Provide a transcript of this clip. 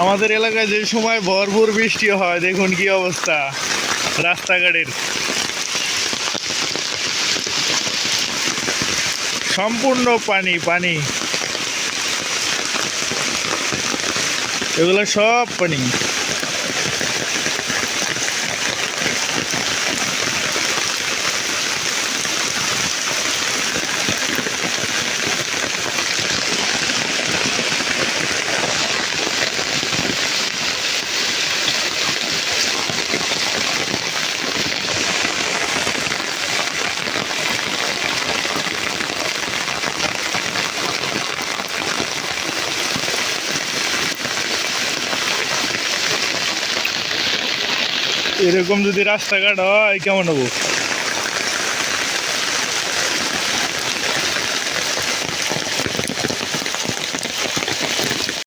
আমাদের এলাকায় যে সময় ভরপুর বৃষ্টি হয়, দেখুন কি অবস্থা, রাস্তাঘাটের। সম্পূর্ণ পানি পানি। এগুলো সব পানি। এরকম যদি রাস্তাঘাট হয় কেমন হব?